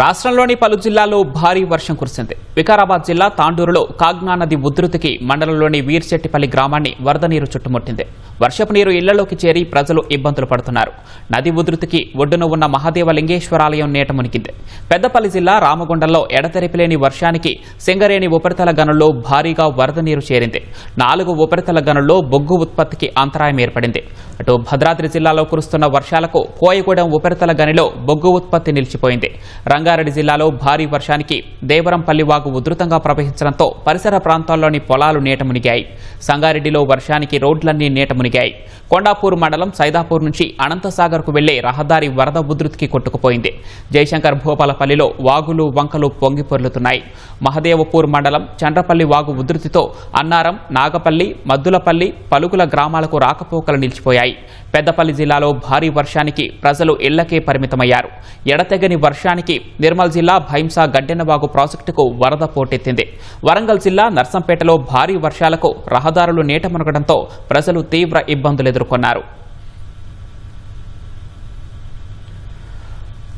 రాష్ట్రంలోని పలు జిల్లాల్లో భారీ వర్షం కురిసింది. వికారాబాద్ జిల్లా తాండూరులో కాగ్నా నది ఉధృతికి మండలంలోని వీర్చెట్టిపల్లి గ్రామాన్ని వరద నీరు చుట్టుముట్టింది. వర్షపు నీరు ఇళ్ళలోకి చేరి ప్రజలు ఇబ్బందులు పడుతున్నారు. నది ఉధృతికి ఒడ్డున ఉన్న మహాదేవ లింగేశ్వరాలయం నేట మునిగింది. పెద్దపల్లి జిల్లా రామగుండంలో ఎడతెరిపిలేని వర్షానికి సింగరేణి ఉపరితల గనుల్లో భారీగా వరద నీరు చేరింది. నాలుగు ఉపరితల గనుల్లో బొగ్గు ఉత్పత్తికి అంతరాయం ఏర్పడింది. అటు భద్రాద్రి జిల్లాలో కురుస్తున్న వర్షాలకు కోయగూడెం ఉపరితల గనిలో బొగ్గు ఉత్పత్తి నిలిచిపోయింది. రంగారెడ్డి జిల్లాలో భారీ వర్షానికి దేవరంపల్లి వాగు ఉధృతంగా ప్రవహించడంతో పరిసర ప్రాంతాల్లోని పొలాలు నీట మునిగాయి. సంగారెడ్డిలో వర్షానికి రోడ్లన్నీ నీట మునిగాయి. కొండాపూర్ మండలం సైదాపూర్ నుంచి అనంతసాగర్కు వెళ్ళే రహదారి వరద ఉధృతికి కొట్టుకుపోయింది. జయశంకర్ భూపాలపల్లిలో వాగులు వంకలు పొంగి పొర్లుతున్నాయి. మహదేవపూర్ మండలం చండ్రపల్లి వాగు ఉధృతితో అన్నారం నాగపల్లి మద్దులపల్లి పలుకుల గ్రామాలకు రాకపోకలు నిలిచిపోయాయి. పెద్దపల్లి జిల్లాలో భారీ వర్షానికి ప్రజలు ఇళ్ళకే పరిమితమయ్యారు. ఎడతెగని వర్షానికి నిర్మల్ జిల్లా భైంసా గడ్డెనవాగు ప్రాజెక్టుకు వరద పోటెత్తింది. వరంగల్ జిల్లా నర్సంపేటలో భారీ వర్షాలకు రహదారులు నీట మునగడంతో ప్రజలు తీవ్ర ఇబ్బందులు ఎదుర్కొన్నారు.